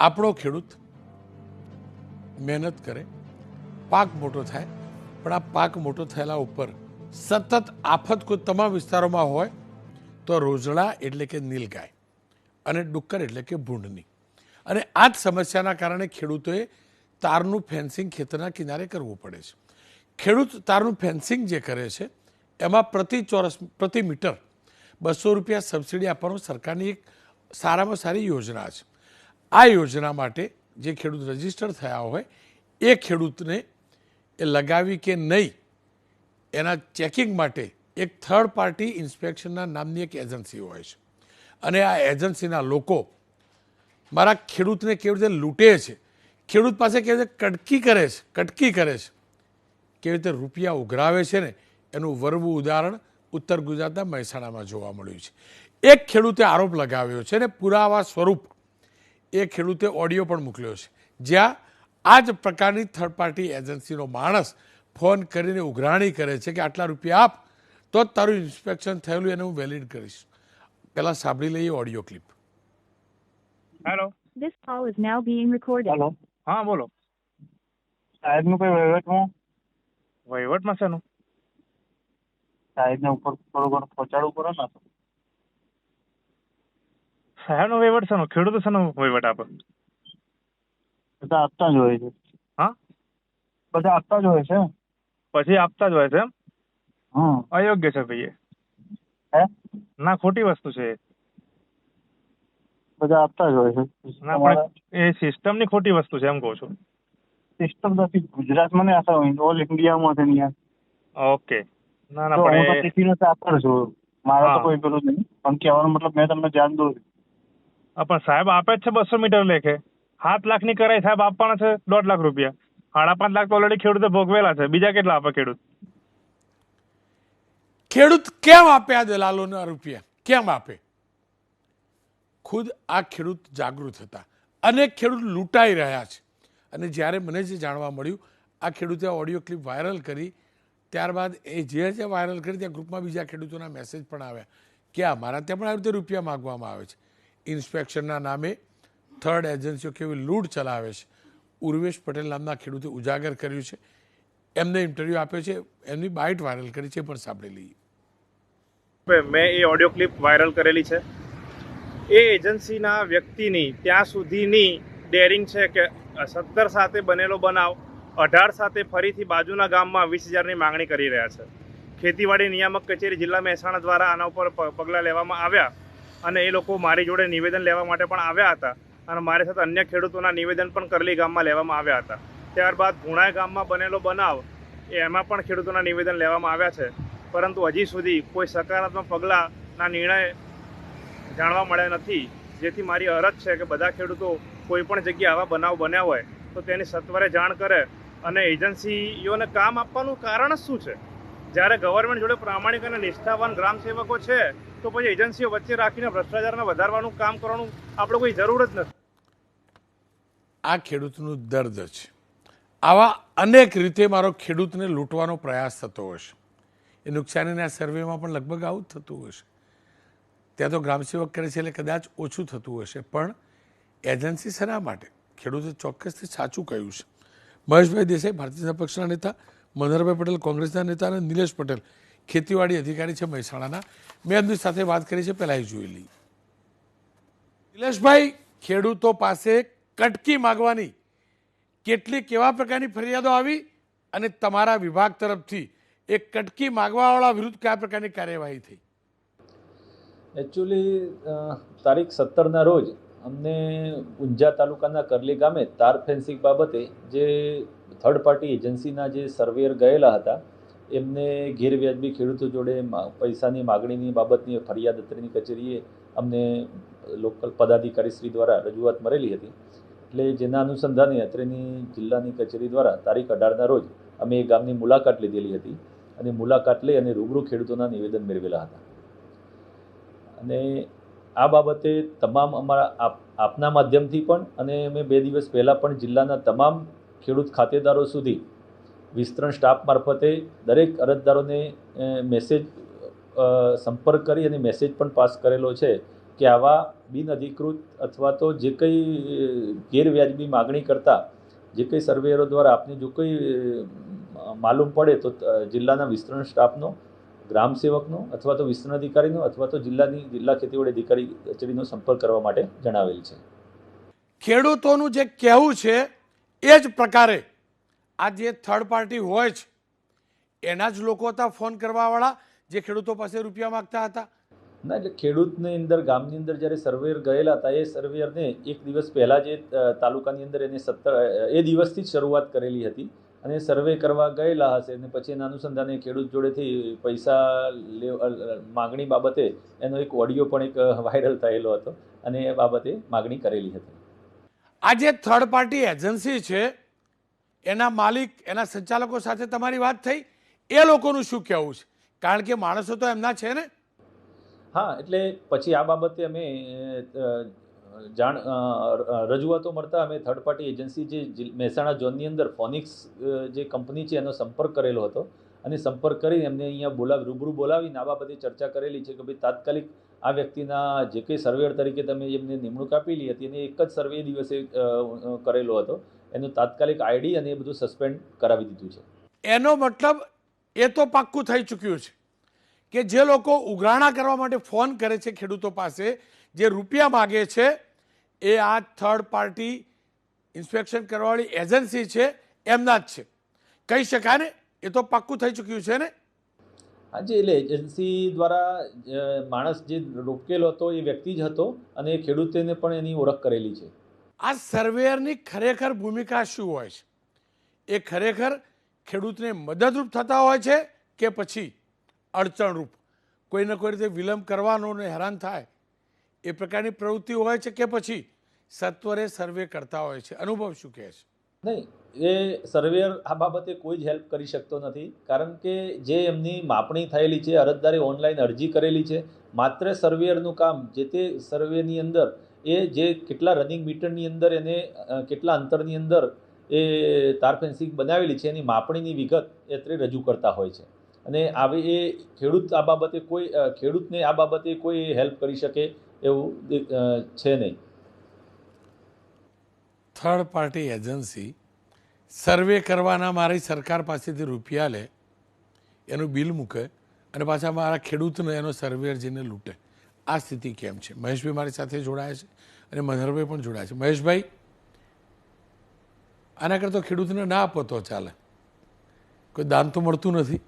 આપણો ખેડૂત મહેનત કરે, પાક મોટો થાય, પણ આ પાક મોટો થયેલા ઉપર સતત આફત કોઈ તમામ વિસ્તારોમાં હોય તો રોજડા એટલે કે નીલગાય અને ડુક્કર એટલે કે ભૂંડની. અને આ જ સમસ્યાના કારણે ખેડૂતોએ તારનું ફેન્સિંગ ખેતરના કિનારે કરવું પડે છે. ખેડૂત તારનું ફેન્સિંગ જે કરે છે, એમાં પ્રતિ ચોરસ, પ્રતિ મીટર બસો રૂપિયા સબસિડી આપવાનું સરકારની એક સારામાં સારી યોજના છે. આ યોજના માટે જે ખેડૂત રજિસ્ટર થયા હોય, એ ખેડૂતને એ લગાવી કે નહીં, એના ચેકિંગ માટે એક થર્ડ પાર્ટી ઇન્સ્પેક્શનના નામની એક એજન્સી હોય છે. અને આ એજન્સીના લોકો મારા ખેડૂતને કેવી રીતે લૂંટે છે, ખેડૂત પાસે કેવી રીતે કટકી કરે છે, કટકી કરે છે, કેવી રીતે રૂપિયા ઉઘરાવે છે ને, એનું વરવું ઉદાહરણ ઉત્તર ગુજરાતના મહેસાણામાં જોવા મળ્યું છે. એક ખેડૂતે આરોપ લગાવ્યો છે ને, પુરાવા સ્વરૂપ એ ખેડૂતે ઓડિયો પણ મોકલ્યો છે. જ્યાં આ જ પ્રકારની થર્ડ પાર્ટી એજન્સીનો માણસ ફોન કરીને ઉઘરાણી કરે છે કે આટલા રૂપિયા આપ તો જ તારું ઇન્સ્પેક્શન થયેલું એને હું વેલિડ કરીશ. પેલા સાંભળી લઈએ audio clip hello This call is now being recorded. Hello હા બોલો. સાહેબનું કોઈ વહીવટમાં વહીવટમાં શેનું સાહેબને ઉપર થોડું ઘણું પહોંચાડવું પડે ને શહેરનો વહીવટ શેનો ખેડૂતો શેનો વહીવટ આપે બધા આપતા જ હોય છે હા બધા આપતા જ હોય છે પછી આપતા જ હોય છે એમ અયોગ્ય છે ભાઈ હે ના ખોટી વસ્તુ છે બધા આપતા જ હોય છે ના પણ એ સિસ્ટમની ખોટી વસ્તુ છે એમ કહું છું સિસ્ટમ નથી ગુજરાતમાં આશા હોય ઓલ ઇન્ડિયામાં છે ઓકે ના ના પણ હું તો પણ એ આપતો છું મારે તો કોઈ પેલું નહીં પણ કહેવાનો મતલબ મેં તમને જાણ દઉં હા, પણ સાહેબ આપે જ છે બસો મીટર લેખે સાત લાખની કરાય સાહેબ આપવાના છે દોઢ લાખ રૂપિયા. સાડા પાંચ લાખ ઓલરેડી ખેડૂતે ભોગવેલા છે. બીજા કેટલા આપે ખેડૂત? ખેડૂત કેમ આપે આ દલાલોના રૂપિયા? કેમ આપે? ખુદ આ ખેડૂત જાગૃત હતા. અનેક ખેડૂત લૂંટાઈ રહ્યા છે. અને જ્યારે મને જે જાણવા મળ્યું, આ ખેડૂતે ઓડિયો ક્લિપ વાયરલ કરી, ત્યારબાદ એ જે જે વાયરલ કરી, ત્યાં ગ્રુપમાં બીજા ખેડૂતોના મેસેજ પણ આવ્યા કે અમારા ત્યાં પણ આવી રીતે રૂપિયા માગવામાં આવે છે. ઇન્સ્પેક્શનના નામે થર્ડ એજન્સીઓ કેવી લૂંટ ચલાવે છે? ઉર્વેશ પટેલ નામના ખેડૂતે ઉજાગર કર્યું છે. એમને ઇન્ટરવ્યૂ આપ્યો છે. એમની બાઇટ વાયરલ કરી છે પણ સાંભળી લઈએ. મેં એ ઓડિયો ક્લિપ વાયરલ કરેલી છે. એ એજન્સીના વ્યક્તિની ત્યાં સુધીની ડેરિંગ છે કે સત્તર સાથે બનેલો બનાવ, અઢાર સાથે ફરીથી બાજુના ગામમાં વીસ હજારની માંગણી કરી રહ્યા છે. ખેતીવાડી નિયામક કચેરી જિલ્લા મહેસાણા દ્વારા આના ઉપર પગલાં લેવામાં આવ્યા. અને એ લોકો મારી જોડે નિવેદન લેવા માટે પણ આવ્યા હતા. અને મારી સાથે અન્ય ખેડૂતોના નિવેદન પણ કરલી ગામમાં લેવામાં આવ્યા હતા. ત્યારબાદ ભુણાઈ ગામમાં બનેલો બનાવ, એમાં પણ ખેડૂતોના નિવેદન લેવામાં આવ્યા છે. પરંતુ હજી સુધી કોઈ સકારાત્મક પગલાંના નિર્ણય જાણવા મળ્યા નથી. જેથી મારી અરજ છે કે બધા ખેડૂતો કોઈ પણ જગ્યાએ આવા બનાવ બન્યા હોય તો તેની સત્વરે જાણ કરે અને એજન્સીઓને કામ આપવાનું કારણ જ શું છે? જ્યારે ગવર્મેન્ટ જોડે પ્રામાણિક અને નિષ્ઠાવાન ગ્રામ સેવકો છે, તો પછી એજન્સીઓ વચ્ચે રાખીને ભ્રષ્ટાચારને વધારવાનું કામ કરવાનું આપણે કોઈ જરૂર જ નથી. આ ખેડૂતનું દર્દ છે. આવા અનેક રીતે મારો ખેડૂતને લૂંટવાનો પ્રયાસ થતો હશે એ નુકસાનીના સર્વેમાં પણ લગભગ આવું જ થતું હશે ત્યાં તો ગ્રામસેવક કરે છે એટલે કદાચ ઓછું થતું હશે પણ એજન્સી શેના માટે? ખેડૂતે ચોક્કસથી સાચું કહ્યું છે. મહેશભાઈ દેસાઈ, ભારતીય જનતા પક્ષના નેતા મનહરભાઈ પટેલ, કોંગ્રેસના નેતા અને નિલેશ પટેલ. ખેતીવાડી અધિકારી છે મહેસાણાના. મેં એમની સાથે વાત કરી છે, પહેલાં જોઈ લઈ નિલેશભાઈ, ખેડૂતો પાસે કટકી માગવાની કેટલી, કેવા પ્રકારની ફરિયાદો આવી અને તમારા વિભાગ તરફથી એ કટકી માગવાવાળા વિરુદ્ધ કયા પ્રકારની કાર્યવાહી થઈ? એકચ્યુઅલી તારીખ સત્તરના રોજ અમને ઊંઝા તાલુકાના કરલી ગામે તાર ફેન્સિંગ બાબતે જે થર્ડ પાર્ટી એજન્સીના જે સર્વેયર ગયેલા હતા, એમને ગેરવ્યાજબી ખેડૂતો જોડે પૈસાની માગણીની બાબતની ફરિયાદ અત્રેની કચેરીએ અમને લોકલ પદાધિકારી શ્રી દ્વારા રજૂઆત મળેલી હતી. એટલે જેના અનુસંધાને અત્રેની જિલ્લાની કચેરી દ્વારા તારીખ અઢારના રોજ અમે એ ગામની મુલાકાત લીધેલી હતી અને મુલાકાત લઈ અને રૂબરૂ ખેડૂતોના નિવેદન મેળવેલા હતા. અને આ બાબતે તમામ અમારા આપ, આપના માધ્યમથી પણ અને મેં બે દિવસ પહેલાં પણ જિલ્લાના તમામ ખેડૂત ખાતેદારો સુધી વિસ્તરણ સ્ટાફ મારફતે દરેક અરજદારોને મેસેજ સંપર્ક કરી અને મેસેજ પણ પાસ કરેલો છે કે આવા બિનઅધિકૃત અથવા તો જે કંઈ ગેરવ્યાજબી માગણી કરતા જે કંઈ સર્વેયરો દ્વારા આપને જો કંઈ માલુમ પડે તો જિલ્લાના વિસ્તરણ સ્ટાફનો, ગ્રામ સેવકનો અથવા તો વિસ્તરણ અધિકારીનો અથવા તો જિલ્લાની, જિલ્લા ખેતીવાડી અધિકારી કચેરીનો સંપર્ક કરવા માટે જણાવેલ છે. ખેડૂતોનું જે કહેવું છે એ જ પ્રકારે આ જે થર્ડ પાર્ટી હોય છે, એના જ લોકો હતા ફોન કરવાવાળા જે ખેડૂતો પાસે રૂપિયા માગતા હતા. ના, એટલે ખેડૂતની અંદર, ગામની અંદર જ્યારે સર્વેયર ગયેલા હતા, એ સર્વેયરને એક દિવસ પહેલાં જે તાલુકાની અંદર એને સત્તર એ દિવસથી જ શરૂઆત કરેલી હતી અને સર્વે કરવા ગયેલા હશે અને પછી એના અનુસંધાને ખેડૂત જોડેથી પૈસા માગણી બાબતે એનો એક ઓડિયો પણ એક વાયરલ થયેલો હતો અને એ બાબતે માગણી કરેલી હતી. આ જે થર્ડ પાર્ટી એજન્સી છે, એના માલિક, એના સંચાલકો સાથે તમારી વાત થઈ, એ લોકોનું શું કહેવું છે? કારણ કે માણસો તો એમના છે ને? હા, એટલે પછી આ બાબતે અમે જાણ રજૂઆતો મળતા અમે થર્ડ પાર્ટી એજન્સી જે મહેસાણા ઝોનની અંદર ફોનિક્સ જે કંપની છે, એનો સંપર્ક કરેલો હતો. અને સંપર્ક કરી એમને અહીંયા બોલાવી, રૂબરૂ બોલાવીને આ બાબતે ચર્ચા કરેલી છે કે ભાઈ તાત્કાલિક આ વ્યક્તિના જે કંઈ સર્વેયર તરીકે તમે એમને નિમણૂક આપેલી હતી, એને એક જ સર્વે દિવસે કરેલો હતો. એનું તાત્કાલિક આઈડી અને એ બધું સસ્પેન્ડ કરાવી દીધું છે. એનો મતલબ એ તો પાક્કું થઈ ચૂક્યું છે કે જે લોકો ઉઘરાણા કરવા માટે ફોન કરે છે ખેડૂતો પાસે, જે રૂપિયા માગે છે, એ આ થર્ડ પાર્ટી ઇન્સ્પેક્શન કરવાવાળી એજન્સી છે, એમના જ છે. કહી શકાય ને? એ તો પાક્કું થઈ ચૂક્યું છે ને? આજે એટલે એજન્સી દ્વારા માણસ જે રોકેલો હતો એ વ્યક્તિ જ હતો અને ખેડૂતોને પણ એની ઓળખ કરેલી છે. આ સર્વેયરની ખરેખર ભૂમિકા શું હોય છે? એ ખરેખર ખેડૂતને મદદરૂપ થતા હોય છે કે પછી અડચણરૂપ? કોઈને કોઈ રીતે વિલંબ કરવાનો ને હેરાન થાય? એ પ્રકારની પ્રવૃત્તિ હોય છે કે પછી સત્વરે સર્વે કરતા હોય છે? અનુભવ શું કહે છે? નહીં એ સર્વેયર આ બાબતે કોઈ જ હેલ્પ કરી શકતો નથી, કારણ કે જે એમની માપણી થયેલી છે, અરજદારે ઓનલાઈન અરજી કરેલી છે, માત્ર સર્વેયરનું કામ જે તે સર્વેની અંદર એ જે કેટલા રનિંગ મીટરની અંદર એને કેટલા અંતરની અંદર એ તાર ફેન્સિંગ બનાવેલી છે, એની માપણીની વિગત એ રજૂ કરતા હોય છે. અને આવી એ ખેડૂત આ બાબતે કોઈ ખેડૂતને આ બાબતે કોઈ હેલ્પ કરી શકે એવું છે નહીં. થર્ડ પાર્ટી એજન્સી સર્વે કરવાના મારી સરકાર પાસેથી રૂપિયા લે, એનું બિલ મૂકે અને પાછા મારા ખેડૂતને એનો સર્વેયર જઈને લૂંટે. આ સ્થિતિ કેમ છે? મહેશભાઈ મારી સાથે જોડાયા છે અને મનહરભાઈ પણ જોડાયા છે. મહેશભાઈ, આના કરતાં ખેડૂતને ના આપો તો ચાલે. કોઈ દાન તો મળતું નથી.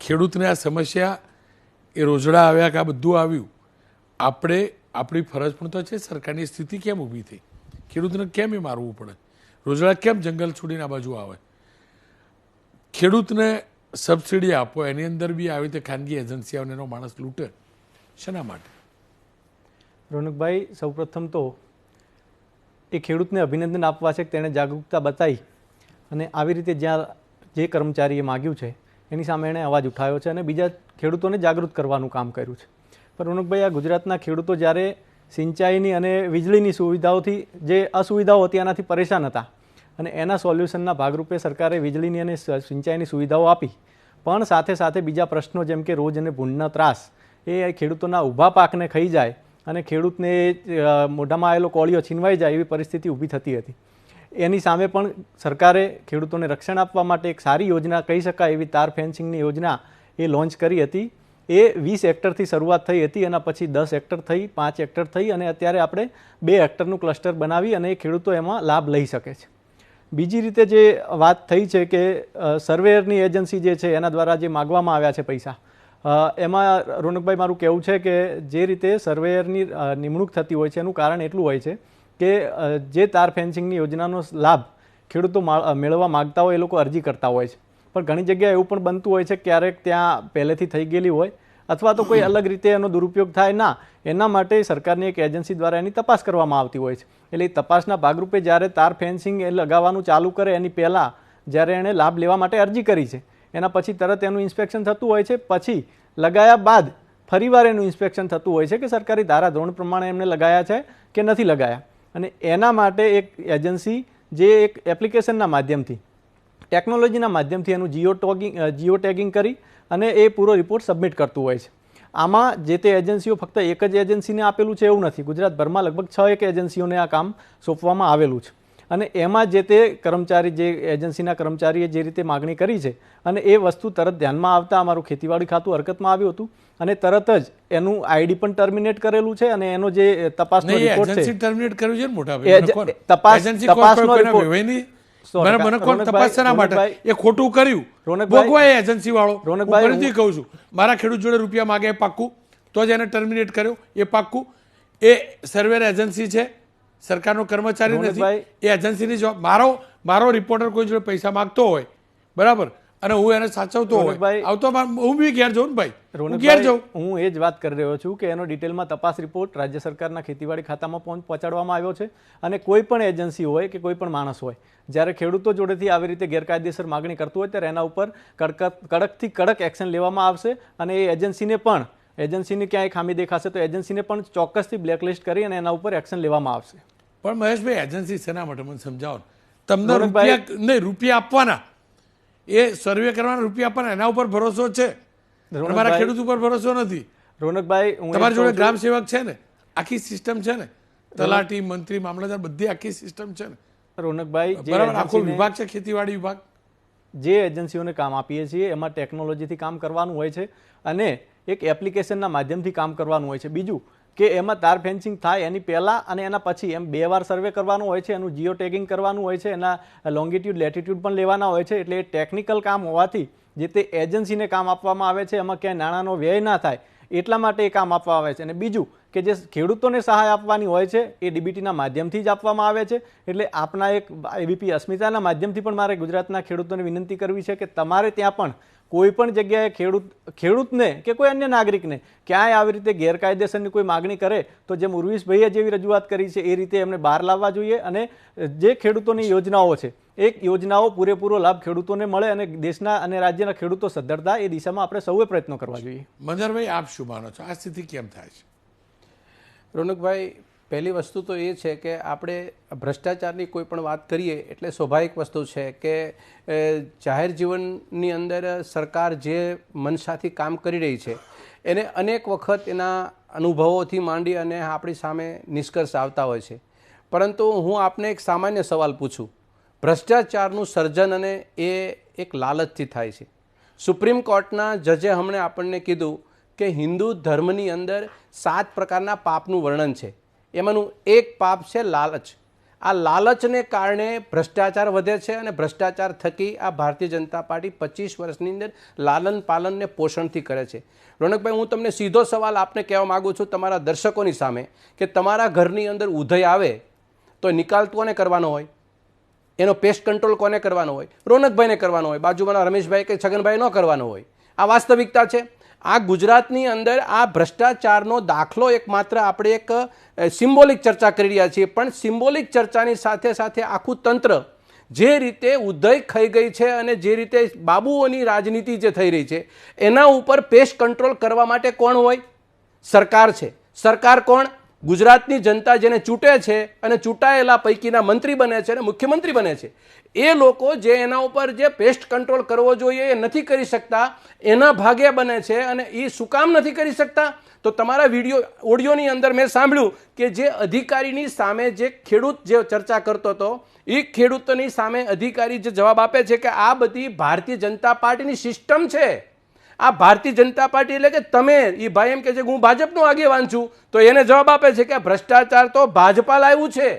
ખેડૂતને આ સમસ્યા, એ રોજડા આવ્યા કે આ બધું આવ્યું, આપણે, આપણી ફરજ પણ તો છે સરકારની સ્થિતિ કેમ ઊભી થઈ? ખેડૂતને કેમ એ મારવું પડે? રોજડા કેમ જંગલ છોડીને આ બાજુ આવે? ખેડૂતને સબસિડી આપો, એની અંદર બી આવી રીતે ખાનગી એજન્સીઓને એનો માણસ લૂંટે. શેના માટે? રોનકભાઈ, સૌપ્રથમ તો એ ખેડૂતને અભિનંદન આપવા છે કે તેણે જાગૃતતા બતાવી અને આવી રીતે જ્યાં જે કર્મચારીએ માગ્યું છે, એની સામે એણે અવાજ ઉઠાવ્યો છે અને બીજા ખેડૂતોને જાગૃત કરવાનું કામ કર્યું છે. પણ રોનકભાઈ, આ ગુજરાતના ખેડૂતો જ્યારે સિંચાઈની અને વીજળીની સુવિધાઓથી જે અસુવિધાઓ હતી એનાથી પરેશાન હતા. અને એના સોલ્યુશનના ભાગરૂપે સરકારે વીજળીની અને સિંચાઈની સુવિધાઓ આપી. પણ સાથે સાથે બીજા પ્રશ્નો જેમ કે રોજ અને ભૂંડના ત્રાસ, એ ખેડૂતોના ઊભા પાકને ખાઈ જાય અને ખેડૂતને મોઢામાં આવેલો કોળિયો છીનવાઈ જાય એવી પરિસ્થિતિ ઊભી થતી હતી. એની સામે પણ સરકારે ખેડૂતોને રક્ષણ આપવા માટે એક સારી યોજના કહી શકાય એવી તાર ફેન્સિંગની યોજના એ લોન્ચ કરી હતી. એ વીસ હેક્ટરથી શરૂઆત થઈ હતી એના પછી દસ હેક્ટર થઈ, પાંચ હેક્ટર થઈ અને અત્યારે આપણે બે હેક્ટરનું ક્લસ્ટર બનાવી અને એ ખેડૂતો એમાં લાભ લઈ શકે છે. બીજી રીતે જે વાત થઈ છે કે સર્વેયરની એજન્સી જે છે, એના દ્વારા જે માગવામાં આવ્યા છે પૈસા એમાં રોનકભાઈ મારું કહેવું છે કે, જે રીતે સર્વેયરની નિમણૂક થતી હોય છે, એનું કારણ એટલું હોય છે કે જે તાર ફેન્સિંગની યોજનાનો લાભ ખેડૂતો મેળવવા માગતા હોય એ લોકો અરજી કરતા હોય છે. પણ ઘણી જગ્યાએ એવું પણ બનતું હોય છે ક્યારેક ત્યાં પહેલેથી થઈ ગયેલી હોય અથવા તો કોઈ અલગ રીતે એનો દુરુપયોગ થાય ના, એના માટે સરકારની એક એજન્સી દ્વારા એની તપાસ કરવામાં આવતી હોય છે. એટલે એ તપાસના ભાગરૂપે જ્યારે તાર ફેન્સિંગ એ લગાવવાનું ચાલુ કરે, એની પહેલાં જ્યારે એણે લાભ લેવા માટે અરજી કરી છે. એના પછી તરત એનું ઇન્સ્પેક્શન થતું હોય છે. પછી લગાયા બાદ ફરીવાર એનું ઇન્સ્પેક્શન થતું હોય છે કે સરકારી ધારાધોરણ પ્રમાણે એમને લગાયા છે કે નથી લગાયા. અને એના માટે એક એજન્સી જે એક એપ્લિકેશનના માધ્યમથી, ટેકનોલોજીના માધ્યમથી એનું જીઓ ટોગિંગ જીઓ ટેગિંગ કરી અને એ પૂરો રિપોર્ટ સબમિટ કરતું હોય છે. આમાં જે તે એજન્સીઓ ફક્ત એક જ એજન્સીને આપેલું છે એવું નથી. ગુજરાતભરમાં લગભગ છ એક એજન્સીઓને આ કામ સોંપવામાં આવેલું છે. અને એમાં જે તે કર્મચારી જે એજન્સીના કર્મચારીએ જે રીતે માગણી કરી છે અને એ વસ્તુ તરત ધ્યાનમાં આવતા અમારું ખેતીવાડી ખાતું હરકતમાં આવ્યું હતું અને તરત જ એનું આઈડી પણ ટર્મિનેટ કરેલું છે અને એનો જે તપાસનો રિપોર્ટ છે ટર્મિનેટ કર્યું છે મોટા તપાસ- તપાસનો કોઈ Sorry, મને મને કોણ તપાસ શેના માટે? એ ખોટું કર્યું. ભોગવાય એજન્સી વાળો. હું ફરીથી કહું છું. મારા ખેડૂત જોડે રૂપિયા માગે પાક્કું. તો જ એને ટર્મિનેટ કર્યો. એ પાક્કું. એ સર્વેર એજન્સી છે. સરકારનો કર્મચારી નથી. એ એજન્સીની જવાબ મારો મારો રિપોર્ટર કોઈ જોડે પૈસા માગતો હોય. બરાબર? અને હું એને સાચવતો હોય. આવતો હું બી ઘેર જાઉં ને ભાઈ. હું ઘેર જાઉં. હું એ જ વાત કરી રહ્યો છું કે એનો ડિટેલમાં તપાસ રિપોર્ટ રાજ્ય સરકારના ખેતીવાડી ખાતામાં પહોંચ પહોંચાડવામાં આવ્યો છે અને કોઈ પણ એજન્સી હોય કે કોઈ પણ માણસ હોય જ્યારે ખેડૂતો જોડેથી આવી રીતે ગેરકાયદેસર માગણી કરતું હોય ત્યારે એના ઉપર કડક કડકથી કડક એક્શન લેવામાં આવશે અને એ એજન્સીને પણ એજન્સીની ક્યાંય ખામી દેખાશે તો એજન્સીને પણ ચોક્કસથી બ્લેકલિસ્ટ કરી અને એના ઉપર એક્શન લેવામાં આવશે. પણ મહેશભાઈ એજન્સી શેના માટે? મને સમજાવો તમને રૂપિયા નહીં રૂપિયા આપવાના. એ સર્વે કરવાના રૂપિયા પણ એના ઉપર ભરોસો છે. અને ખેડૂત ઉપર ભરોસો નથી. રોનકભાઈ તમારી જોડે ગ્રામ સેવક છે ને? આખી સિસ્ટમ છે ને? તલાટી મંત્રી મામલતદાર બધી આખી સિસ્ટમ છે ને? રોનકભાઈ જે બરાબર આખો વિભાગ છે ખેતીવાડી વિભાગ? જે એજન્સીઓને કામ આપીએ છીએ એમાં ટેકનોલોજીથી કામ કરવાનું હોય છે અને એક એપ્લિકેશનના માધ્યમથી કામ કરવાનું હોય છે. બીજું કે એમાં તાર ફેન્સિંગ થાય એની પહેલાં અને એના પછી. એમ બે વાર સર્વે કરવાનું હોય છે, એનું જીઓ ટેગિંગ કરવાનું હોય છે, એના લોંગિટ્યુડ લેટિટ્યુડ પણ લેવાના હોય છે, એટલે એ ટેકનિકલ કામ હોવાથી જે તે એજન્સીને કામ આપવામાં આવે છે, એમાં ક્યાંય નાણાંનો વ્યય ના થાય, એટલા માટે એ કામ આપવામાં આવે છે. અને બીજું કે જે ખેડૂતોને સહાય આપવાની હોય છે, એ ડીબીટીના માધ્યમથી જ આપવામાં આવે છે. એટલે આપના એક એબીપી અસ્મિતાના માધ્યમથી પણ મારે ગુજરાતના ખેડૂતોને વિનંતી કરવી છે કે તમારે ત્યાં પણ કોઈ પણ જગ્યાએ ખેડૂત ખેડૂતને કે કોઈ અન્ય નાગરિકને ક્યાંય આવી રીતે ગેરકાયદેસરની કોઈ માગણી કરે તો જેમ ઉર્વિશભાઈએ જેવી રજૂઆત કરી છે એ રીતે એમને બહાર લાવવા જોઈએ અને જે ખેડૂતોની યોજનાઓ છે એક યોજનાઓ પૂરેપૂરો લાભ ખેડૂતોને મળે અને દેશના અને રાજ્યના ખેડૂતો સદ્ધરતા એ દિશામાં આપણે સૌએ પ્રયત્નો કરવા જોઈએ. મંજરભાઈ આપ શું માનો છો? આ સ્થિતિ કેમ થાય છે? રોનકભાઈ પહેલી વસ્તુ તો એ છે કે આપણે ભ્રષ્ટાચારની કોઈ પણ વાત કરીએ, એટલે સ્વાભાવિક વસ્તુ છે કે જાહેર જીવનની અંદર સરકાર જે મનસાથી કામ કરી રહી છે, એને અનેક વખત એના અનુભવોથી માંડી અને આપણી સામે નિષ્કર્ષ આવતા હોય છે. પરંતુ હું આપને એક સામાન્ય સવાલ પૂછું. ભ્રષ્ટાચારનું સર્જન અને એ એક લાલચથી થાય છે. સુપ્રીમ કોર્ટના જજે હમણે આપણને કીધું કે હિન્દુ ધર્મની અંદર સાત પ્રકારના પાપનું વર્ણન છે. એમાંનું એક પાપ છે લાલચ. આ લાલચને કારણે ભ્રષ્ટાચાર વધે છે અને ભ્રષ્ટાચાર થકી આ ભારતીય જનતા પાર્ટી પચીસ વર્ષની અંદર લાલન પાલનને પોષણથી કરે છે. રોનકભાઈ, હું તમને સીધો સવાલ આપને કહેવા માગું છું તમારા દર્શકોની સામે કે તમારા ઘરની અંદર ઉધય આવે તો નિકાલ કોને કરવાનો હોય? એનો પેસ્ટ કંટ્રોલ કોને કરવાનો હોય? રોનકભાઈને કરવાનો હોય બાજુમાંના રમેશભાઈ કે છગનભાઈ ન કરવાનો હોય? આ વાસ્તવિકતા છે? આ ગુજરાતની અંદર આ ભ્રષ્ટાચારનો દાખલો એક માત્ર આપણે એક સિમ્બોલિક ચર્ચા કરી રહ્યા છીએ. પણ સિમ્બોલિક ચર્ચાની સાથે સાથે આખું તંત્ર જે રીતે ઉદય થઈ ગઈ છે અને જે રીતે બાબુઓની રાજનીતિ જે થઈ રહી છે, એના ઉપર પેસ્ટ કંટ્રોલ કરવા માટે કોણ હોય? સરકાર છે. સરકાર કોણ? ગુજરાતની જનતા જેને ચૂંટે છે અને ચૂંટાયેલા પૈકીના મંત્રી બને છે અને મુખ્યમંત્રી બને છે, એ લોકો જે એના ઉપર જે પેસ્ટ કંટ્રોલ કરવો જોઈએ એ નથી કરી શકતા, એના ભાગે બને છે અને એ શું કામ નથી કરી શકતા? તો તમારા વીડિયો, ઓડિયોની અંદર મેં સાંભળ્યું કે જે અધિકારીની સામે જે ખેડૂત જે ચર્ચા કરતો હતો, એ ખેડૂતોની સામે અધિકારી જે જવાબ આપે છે કે આ બધી ભારતીય જનતા પાર્ટીની સિસ્ટમ છે. આ ભારતીય જનતા પાર્ટી એટલે કે તમે એ ભાઈ એમ કે છે કે હું ભાજપનો આગેવાન છું, તો એને જવાબ આપે છે કે ભ્રષ્ટાચાર તો ભાજપા લાવ્યું છે.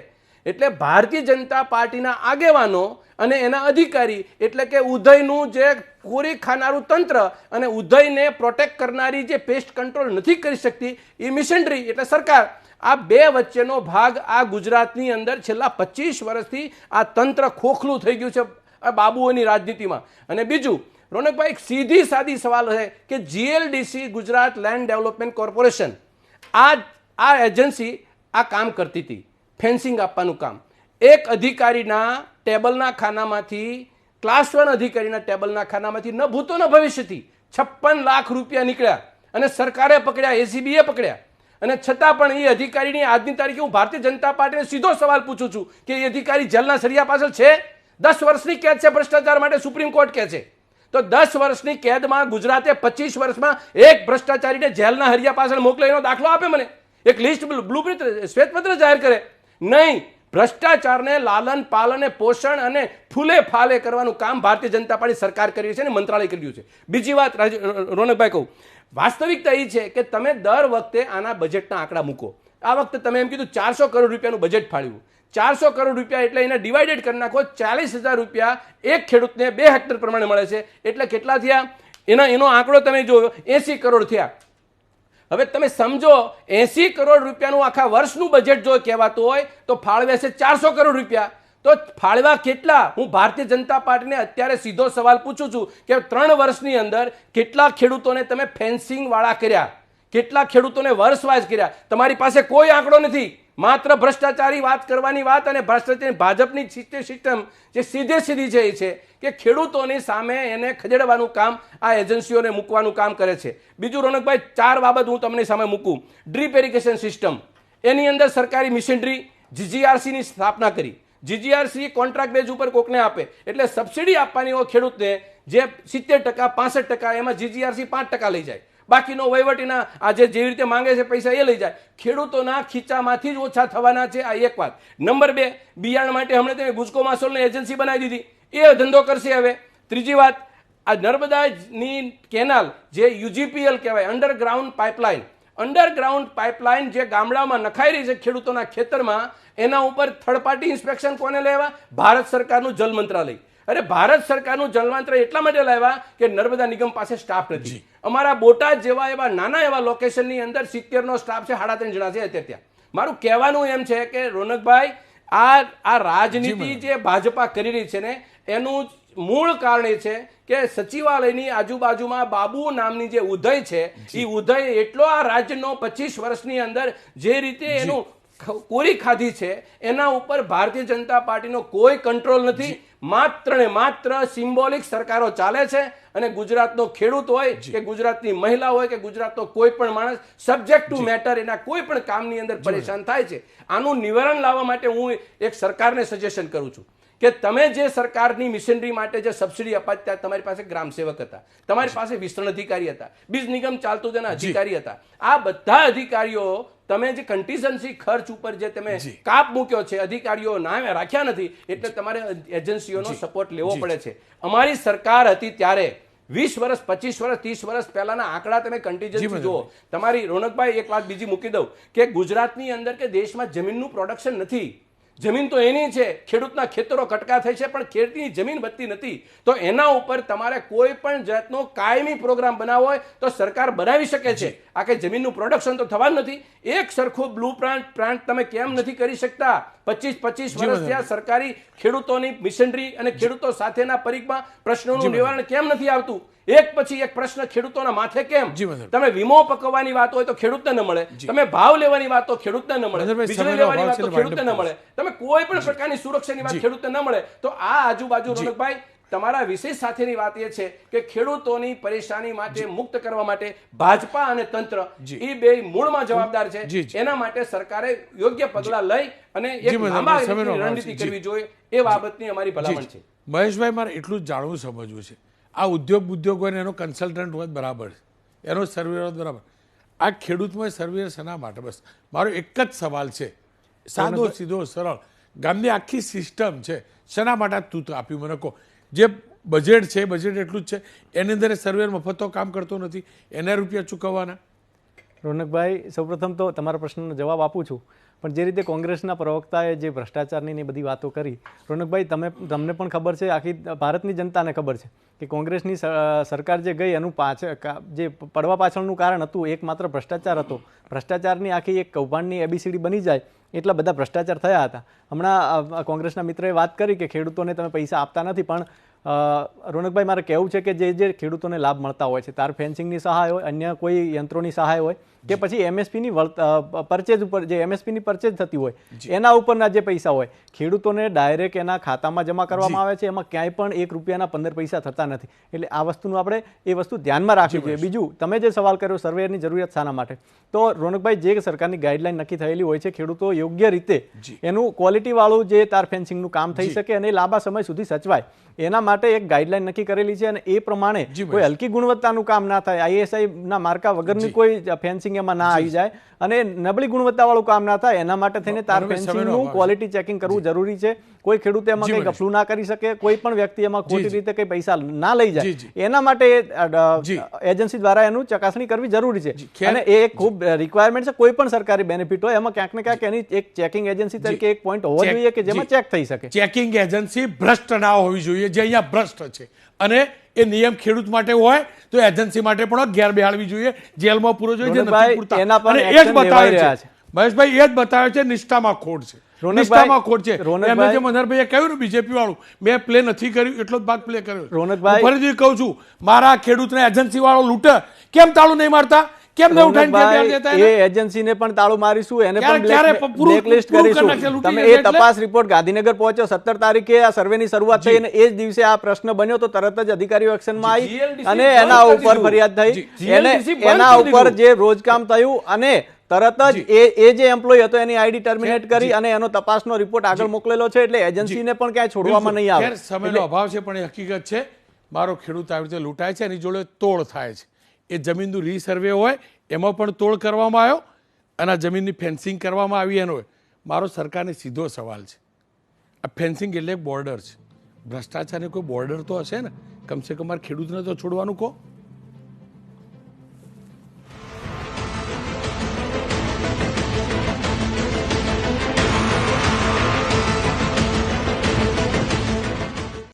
એટલે ભારતીય જનતા પાર્ટીના આગેવાનો અને એના અધિકારી, એટલે કે ઉદયનું જે કોરી ખાનારું તંત્ર અને ઉદયને પ્રોટેક્ટ કરનારી જે પેસ્ટ કંટ્રોલ નથી કરી શકતી એ મિશનરી એટલે સરકાર, આ બે વચ્ચેનો ભાગ આ ગુજરાતની અંદર છેલ્લા પચીસ વર્ષથી આ તંત્ર ખોખલું થઈ ગયું છે, આ બાબુઓની રાજનીતિમાં. અને બીજું રોનકભાઈ, એક સીધી સાદી સવાલ છે કે GLDC Gujarat land development corporation આ આ એજન્સી આ કામ કરતી હતી, ફેન્સિંગ આપવાનું કામ. એક અધિકારીના ટેબલના ખાનામાંથી, ક્લાસ વન અધિકારીના ટેબલના ખાનામાંથી ન ભૂતો ન ભવિષ્યથી છપ્પન લાખ રૂપિયા નીકળ્યા અને સરકારે પકડ્યા એસીબીએ પકડ્યા. અને છતાં પણ એ અધિકારીની આજની તારીખે હું ભારતીય જનતા પાર્ટીને સીધો સવાલ પૂછું છું કે એ અધિકારી જેલના સરિયા પાછળ છે? દસ વર્ષની કેદ છે ભ્રષ્ટાચાર માટે સુપ્રીમ કોર્ટ કહે છે. તો દસ વર્ષની કેદમાં ગુજરાતે પચીસ વર્ષમાં એક ભ્રષ્ટાચારીને જેલના હરિયા પાછળ મોકલે એનો દાખલો આપે મને. એક લિસ્ટ બ્લુપ્રિન્ટ શ્વેતપત્ર જાહેર કરે. નહીં, ભ્રષ્ટાચારને લાલન, પાલન પોષણ અને ફૂલે ફાલે કરવાનું કામ ભારતીય જનતા પાર્ટી સરકાર કરી છે અને મંત્રાલય કર્યું છે. બીજી વાત રોનકભાઈ કહું. વાસ્તવિકતા એ છે કે તમે દર વખતે આના બજેટના આંકડા મૂકો. આ વખતે તમે એમ કીધું ચારસો કરોડ રૂપિયાનું બજેટ ફાળવ્યું ચારસો કરોડ રૂપિયા એટલે એને ડિવાઇડેડ કરી નાખો, ચાલીસ હજાર રૂપિયા એક ખેડૂતને બે હેક્ટર પ્રમાણે મળે છે. એટલે કેટલા થયા? એના, એનો આંકડો તમે જોયો, એસી કરોડ થયા. હવે તમે સમજો, એસી કરોડ રૂપિયાનું આખા વર્ષનું બજેટ જો કહેવાતું હોય, તો ફાળવે છે ચારસો કરોડ રૂપિયા. તો ફાળવા કેટલા? હું ભારતીય જનતા પાર્ટીને અત્યારે સીધો સવાલ પૂછું છું કે ત્રણ વર્ષની અંદર કેટલા ખેડૂતોને તમે ફેન્સિંગ વાળા કર્યા? કેટલા ખેડૂતોને વર્ષવાઇઝ કર્યા? તમારી પાસે કોઈ આંકડો નથી. માત્ર ભ્રષ્ટાચારી વાત કરવાની વાત અને ભ્રષ્ટાચાર ભાજપની સિસ્ટમ જે સીધે સીધી છે છે કે ખેડૂતોની સામે એને ખદેડવાનું કામ આ એજન્સીઓને મૂકવાનું કામ કરે છે. બીજું રોનકભાઈ, ચાર બાબત હું તમને સામે મૂકું. Drip irrigation system. એની અંદર સરકારી મિશનરી જીજીઆરસીની સ્થાપના કરી. જીજીઆરસી કોન્ટ્રાક્ટ બેઝ ઉપર કોકને આપે. એટલે સબસિડી આપવાની હોય ખેડૂતને જે સિત્તેર ટકા, પાસઠ ટકા, એમાં જીજીઆરસી પાંચ ટકા લઈ જાય. બાકીનો વહીવટીના આજે જેવી રીતે માંગે છે પૈસા એ લઈ જાય. ખેડૂતોના ખીચામાંથી જ ઓછા થવાના છે આ એક વાત. નંબર બે, બિયારણ માટે હમણાં તમે ગુજકો માસોલની એજન્સી બનાવી દીધી. એ ધંધો કરશે હવે. ત્રીજી વાત, આ નર્મદાની કેનાલ જે યુજીપીએલ કહેવાય અંડરગ્રાઉન્ડ પાઇપલાઇન અંડરગ્રાઉન્ડ પાઇપલાઇન જે ગામડામાં નખાઈ રહી છે ખેડૂતોના ખેતરમાં, એના ઉપર થર્ડ પાર્ટી ઇન્સ્પેક્શન કોને લેવા? ભારત સરકારનું જલ મંત્રાલય. અરે ભારત સરકારનું જલ એટલા માટે લાવ્યા કે નર્મદા નિગમ પાસે સ્ટાફ નથી. અમારા બોટાદ જેવા એવા નાના એવા લોકેશનની અંદર સિત્તેરનો સ્ટાફ છે સાડા ત્રણ જણા છે અત્યારે ત્યાં. મારું કહેવાનું એમ છે કે રોનકભાઈ આ આ રાજનીતિ જે ભાજપા કરી રહી છે ને એનું મૂળ કારણ એ છે કે સચિવાલયની આજુબાજુમાં બાબુ નામની જે ઉદય છે એ ઉદય એટલો આ રાજ્યનો પચીસ વર્ષની અંદર જે રીતે એનું કોરી ખાધી છે એના ઉપર ભારતીય જનતા પાર્ટીનો કોઈ કંટ્રોલ નથી. માત્ર ને માત્ર સિમ્બોલિક સરકારો ચાલે છે અને ગુજરાતનો ખેડૂત હોય કે ગુજરાતની મહિલા હોય કે ગુજરાતનો કોઈ પણ માણસ સબ્જેક્ટ ટુ મેટર એના કોઈ પણ કામની અંદર પરેશાન થાય છે. આનું નિવારણ લાવવા માટે હું એક સરકારને સજેશન કરું છું. કે તમે જે સરકારની મિશનરી માટે જે સબસિડી અપાતી ત્યાં તમારી પાસે ગ્રામ સેવક હતા તમારી પાસે વિસ્તરણ અધિકારી હતા બીજ નિગમ ચાલતું તેના અધિકારી હતા. આ બધા અધિકારીઓ તમે જે કન્ટીજન્સી ખર્ચ ઉપર જે તમે કાપ મૂક્યો છે અધિકારીઓ નામે રાખ્યા નથી એટલે તમારે એજન્સીઓનો સપોર્ટ લેવો પડે છે. અમારી સરકાર હતી ત્યારે વીસ વર્ષ પચીસ વર્ષ ત્રીસ વર્ષ પહેલાના આંકડા તમે કન્ટીજન્સી જુઓ. તમારી રોનકભાઈ એક વાત બીજી મૂકી દઉં કે ગુજરાતની અંદર કે દેશમાં જમીનનું પ્રોડક્શન નથી. જમીન તો એની છે ખેડૂતના ખેતરો કટકા થઈ છે પણ ખેડૂતની જમીન વધતી નથી. તો એના ઉપર તમારે કોઈ પણ જાતનો કાયમી પ્રોગ્રામ બનાવવો હોય તો સરકાર બનાવી શકે છે. આ કે જમીનનું પ્રોડક્શન તો થવાનું નથી. એક સરખો બ્લુ પ્લાન્ટ પ્લાન્ટ તમે કેમ નથી કરી શકતા? પચીસ પચીસ વર્ષ થયા સરકારી ખેડૂતોની મિશનરી અને ખેડૂતો સાથેના પરીખમાં પ્રશ્નોનું નિવારણ કેમ નથી આવતું? એક પછી એક પ્રશ્ન ખેડૂતોના માથે કેમ? તમે વીમો પકવવાની વાત હોય તો ખેડૂતને ન મળે. તમે ભાવ લેવાની વાત તો ખેડૂતને ન મળે. વીજળી લેવાની વાત તો ખેડૂતને ન મળે. તમે કોઈ પણ પ્રકારની સુરક્ષાની વાત ખેડૂતને ન મળે તો આ આજુબાજુ રોનકભાઈ તમારા વિષય સાથેની વાત એ છે કે ખેડૂતોની પરેશાની માટે મુક્ત કરવા માટે ભાજપા અને તંત્ર એ બે મૂળમાં જવાબદાર છે. એના માટે સરકારે યોગ્ય પગલાં લઈ અને એક. રણનીતિ કરવી જોઈએ એ બાબતની અમારી ભલામણ છે. મહેશભાઈ મારે એટલું જ જાણવું સમજવું છે. આ ઉદ્યોગ ઉદ્યોગ હોય એનો કન્સલ્ટન્ટ હોય બરાબર એનો સર્વેર હોય બરાબર. આ ખેડૂતમાં સર્વેર શેના માટે? બસ. મારો એક જ સવાલ છે. સાદો સીધો સરળ. ગામની આખી સિસ્ટમ છે. શેના માટે તું આપ્યું? મને કહો. જે બજેટ છે બજેટ એટલું જ છે, એની અંદર સર્વેર મફતો કામ કરતો નથી. એના રૂપિયા ચૂકવવાના. રોનકભાઈ, સૌપ્રથમ તો તમારા પ્રશ્નનો જવાબ આપું છું. પણ જે રીતે કોંગ્રેસના પ્રવક્તાએ જે ભ્રષ્ટાચારની ને બધી વાતો કરી, રોનકભાઈ, તમે તમને પણ ખબર છે, આખી ભારતની જનતાને ખબર છે કે કોંગ્રેસની સરકાર જે ગઈ એનું પાછળ જે પડવા પાછળનું કારણ હતું, એકમાત્ર ભ્રષ્ટાચાર હતો. ભ્રષ્ટાચારની આખી એક કૌભાંડની એબીસીડી બની જાય, એટલા બધા ભ્રષ્ટાચાર થયા હતા. હમણાં કોંગ્રેસના મિત્રએ વાત કરી કે ખેડૂતોને તમે પૈસા આપતા નથી, પણ રોનકભાઈ, મારે કહેવું છે કે જે જે ખેડૂતોને લાભ મળતા હોય છે, તાર ફેન્સિંગની સહાય હોય, અન્ય કોઈ યંત્રોની સહાય હોય કે પછી એમએસપીની પરચેજ ઉપર જે એમએસપીની પરચેજ થતી હોય એના ઉપરના જે પૈસા હોય ખેડૂતોને ડાયરેક્ટ એના ખાતામાં જમા કરવામાં આવે છે એમાં ક્યાંય પણ એક રૂપિયાના પંદર પૈસા થતા નથી. એટલે આ વસ્તુનું આપણે એ વસ્તુ ધ્યાનમાં રાખવી જોઈએ. બીજું તમે જે સવાલ કર્યો સર્વેની જરૂરિયાત શાના માટે તો રોનકભાઈ જે સરકારની ગાઈડલાઈન નક્કી થયેલી હોય છે ખેડૂતો યોગ્ય રીતે એનું ક્વોલિટી વાળું જે તાર ફેન્સિંગનું કામ થઈ શકે અને એ લાંબા સમય સુધી સચવાય. એના માટે એક ગાઈડલાઈન નક્કી કરેલી છે અને એ પ્રમાણે કોઈ હલકી ગુણવત્તાનું કામ ના થાય. આઈએસઆઈ ના માર્કા વગરની કોઈ ફેન્સિંગ એમાં ના આવી જાય અને નબળી ગુણવત્તાવાળું કામ ના થાય એના માટે થઈને તાર ફેન્સિંગનું ક્વોલિટી ચેકિંગ કરવું જરૂરી છે. કોઈ ખેડૂતે એમાં કંઈ ગફલું ના કરી શકે કોઈ પણ વ્યક્તિ એમાં ખોટી રીતે કંઈ પૈસા ના લઈ જાય. એના માટે એજન્સી દ્વારા એનું ચકાસણી કરવી જરૂરી છે. અને એ એક ખૂબ રિક્વાયરમેન્ટ છે કોઈ પણ સરકારી બેનિફિટ હોય એમાં ક્યાંક ને ક્યાંક એની એક ચેકિંગ એજન્સી તરીકે એક પોઈન્ટ હોવો જોઈએ કે જેમાં ચેક થઈ શકે. ચેકિંગ એજન્સી ભ્રષ્ટ ના હોવી જોઈએ જે અહીંયા ભ્રષ્ટ છે. અને એ નિયમ ખેડૂત માટે હોય તો એજન્સી માટે પણ ઘેર બેહાડવી જોઈએ જેલમાં પૂરો જોઈએ જે નથી પૂરતા. અને એ જ બતાવે છે. મહેશભાઈ એ જ બતાવે છે નિષ્ઠામાં ખોટ છે. નિષ્ઠામાં ખોટ છે. એમને જે મનહરભાઈએ કહ્યું ને બીજેપી વાળું મેં પ્લે નથી કર્યું એટલો જ ભાગ પ્લે કર્યો. રોનકભાઈ- ફરીથી કહું છું મારા ખેડૂતને એજન્સી વાળો લૂંટે કેમ તાળું નહીં મારતા? કેમ નહીં ઉઠાઈને દેતા એ એજન્સીને પણ તાળું મારીશું એને પણ ક્યારે બ્લેક- પૂરું- બ્લેકલિસ્ટ કરીશું. તમે એ તપાસ રિપોર્ટ ગાંધીનગર પહોંચ્યો સત્તર તારીખે આ સર્વેની શરૂઆત થઈ અને એ જ દિવસે આ પ્રશ્ન બન્યો તો તરત જ અધિકારીઓ એક્શનમાં આવી અને એના ઉપર ફરિયાદ થઈ. એને એના ઉપર. જે રોજકામ થયું અને તરત જ એ એ જે એમ્પ્લોય હતો એની આઈડી ટર્મિનેટ કરી અને એનો તપાસનો રિપોર્ટ આગળ મોકલેલો છે એટલે એજન્સીને પણ ક્યાંય છોડવામાં નહીં આવે. સમયનો અભાવ છે પણ એ હકીકત છે મારો ખેડૂત આવી રીતે લૂંટાય છે એની જોડે તોડ થાય છે. એ જમીનનું રીસર્વે હોય એમાં પણ તોડ કરવામાં આવ્યો અને આ જમીનની ફેન્સિંગ કરવામાં આવી એનો. મારો સરકારને સીધો સવાલ છે. આ ફેન્સિંગ એટલે બોર્ડર છે. ભ્રષ્ટાચારની કોઈ બોર્ડર તો હશે ને? કમસે કમ મારા ખેડૂતને તો છોડવાનું કહો.